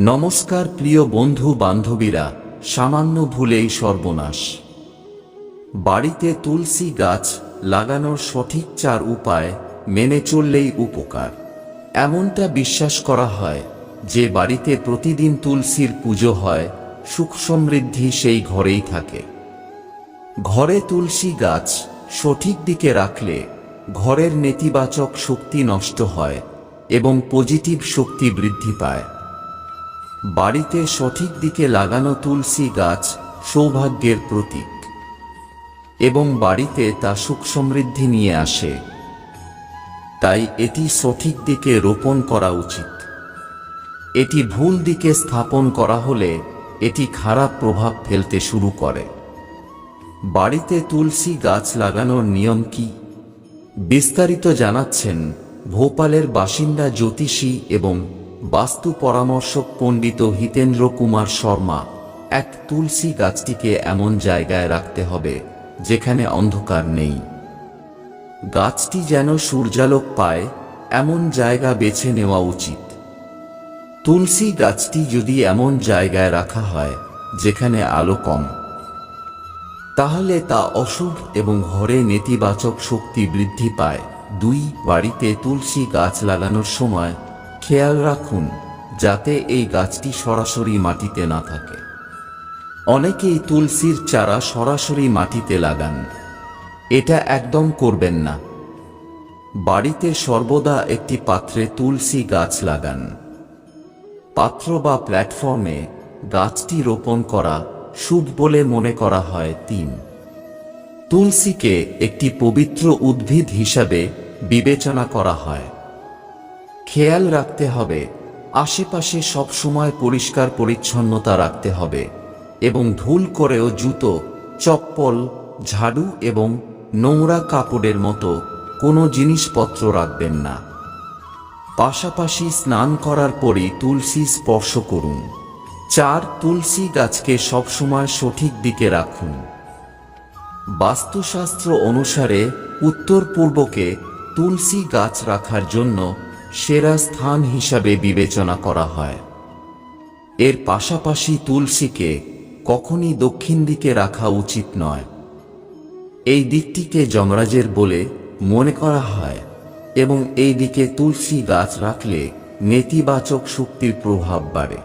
নমস্কার প্রিয় বন্ধু বান্ধবীরা, সামান্য ভুলেই সর্বনাশ। বাড়িতে তুলসী গাছ লাগানোর সঠিক চার উপায় মেনে চললেই উপকার। এমনটা বিশ্বাস করা হয় যে বাড়িতে প্রতিদিন তুলসীর পুজো হয়, সুখ সমৃদ্ধি সেই ঘরেই থাকে। ঘরে তুলসী গাছ সঠিক দিকে রাখলে ঘরের নেতিবাচক শক্তি নষ্ট হয় এবং পজিটিভ শক্তি বৃদ্ধি পায়। বাড়িতে সঠিক দিকে লাগানো তুলসী গাছ সৌভাগ্যের প্রতীক। এবং বাড়িতে তা সুখ সমৃদ্ধি নিয়ে আসে। তাই এটি সঠিক দিকে রোপণ করা উচিত। এটি ভুল দিকে স্থাপন করা হলে এটি খারাপ প্রভাব ফেলতে শুরু করে। বাড়িতে তুলসী গাছ লাগানোর নিয়ম কি? বিস্তারিত জানাচ্ছেন ভোপালের বাসিন্দা জ্যোতিষী এবং বাস্তু পরামর্শক পণ্ডিত হিতেন্দ্র কুমার শর্মা, এক তুলসী গাছটিকে এমন জায়গায় রাখতে হবে, যেখানে অন্ধকার নেই। গাছটি যেন সূর্যালোক পায়, এমন জায়গা বেছে নেওয়া উচিত। তুলসী গাছটি যদি এমন জায়গায় রাখা হয়, যেখানে আলো কম, তাহলে তা অশুভ এবং ঘরে নেতিবাচক শক্তি বৃদ্ধি পায়। দুই বাড়িতে তুলসী গাছ লাগানোর সময় খেয়াল রাখুন যাতে এই গাছটি সরাসরি মাটিতে না থাকে। অনেকেই তুলসীর চারা সরাসরি মাটিতে লাগান। এটা একদম করবেন না। বাড়িতে সর্বদা একটি পাত্রে তুলসী গাছ লাগান। পাত্র বা প্ল্যাটফর্মে গাছটি রোপণ করা শুভ বলে মনে করা হয় তিন। তুলসীকে একটি পবিত্র উদ্ভিদ হিসাবে বিবেচনা করা হয়। খেয়াল রাখতে হবে, আশেপাশে সবসময় পরিষ্কার পরিচ্ছন্নতা রাখতে হবে এবং ভুল করেও জুতো, চপ্পল, ঝাড়ু এবং নোংরা কাপড়ের মতো কোনো জিনিসপত্র রাখবেন না। পাশাপাশি স্নান করার পরই তুলসী স্পর্শ করুন। চার তুলসী গাছকে সবসময় সঠিক দিকে রাখুন। বাস্তুশাস্ত্র অনুসারে উত্তর পূর্বকে তুলসী গাছ রাখার জন্য সেরা স্থান হিসাবে বিবেচনা করা হয়। এর পাশাপাশি তুলসীকে কখনই দক্ষিণ দিকে রাখা উচিত নয়। এই দিকটিকে যমরাজের বলে মনে করা হয় এবং এই দিকে তুলসী গাছ রাখলে নেতিবাচক শক্তির প্রভাব বাড়ে।